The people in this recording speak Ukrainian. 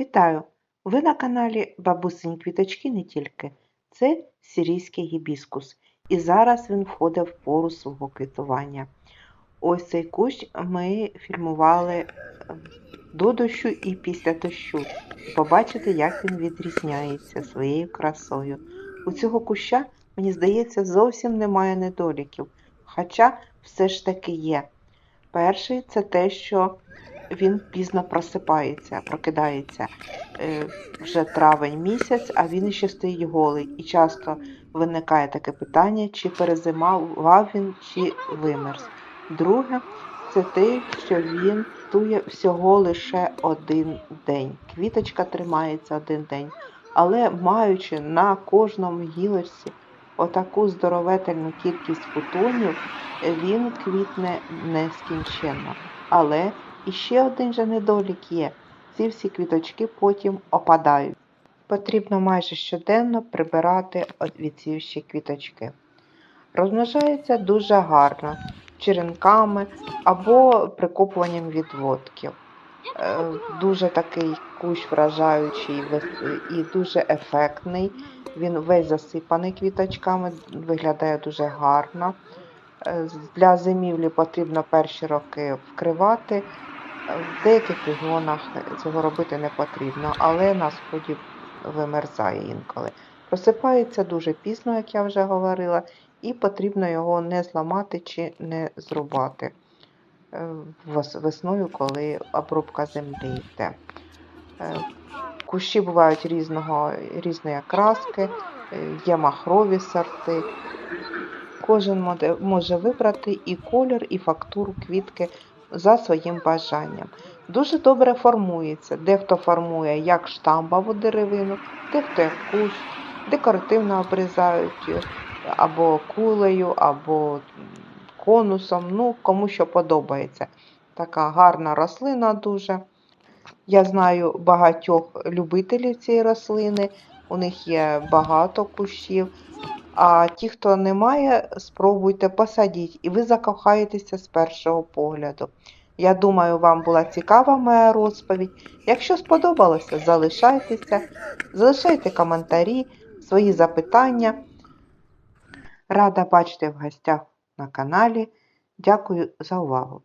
Вітаю! Ви на каналі Бабусині Квіточки не тільки. Це сирійський гібіскус. І зараз він входить в пору свого квітування. Ось цей кущ ми фільмували е, до дощу і після дощу. Побачите, як він відрізняється своєю красою. У цього куща, мені здається, зовсім немає недоліків, хоча все ж таки є. Перший це те, що він пізно просипається, прокидається. Е, вже травень місяць, а він ще стоїть голий. І часто виникає таке питання, чи перезимував він, чи вимерз. Друге, це те, що він тує всього лише один день. Квіточка тримається один день. Але маючи на кожному гілочці отаку здоровительну кількість фотонів, він квітне нескінченно. Але і ще один же недолік є. Ці всі квіточки потім опадають. Потрібно майже щоденно прибирати відсівші квіточки. Розмножається дуже гарно черенками або прикопуванням відводків. Е, Дуже такий кущ вражаючий і дуже ефектний. Він весь засипаний квіточками, виглядає дуже гарно. Е, Для зимівлі потрібно перші роки вкривати. В деяких регіонах цього робити не потрібно, але на сході вимерзає інколи. Просипається дуже пізно, як я вже говорила, і потрібно його не зламати чи не зрубати е, весною, коли обробка землі йде. Е, Кущі бувають різного, різної окраски, е, є махрові сорти. Кожен може вибрати і колір, і фактуру квітки за своїм бажанням. Дуже добре формується. Дехто формує як штамбову деревину, дехто як кущ, декоративно обрізають е, або кулею, або конусом, ну кому що подобається. Така гарна рослина дуже. Я знаю багатьох любителів цієї рослини, у них є багато кущів. А ті, хто не має, спробуйте посадіть, і ви закохаєтеся з першого погляду. Я думаю, вам була цікава моя розповідь. Якщо сподобалося, залишайтеся, залишайте коментарі, свої запитання. Рада бачити в гостях на каналі. Дякую за увагу!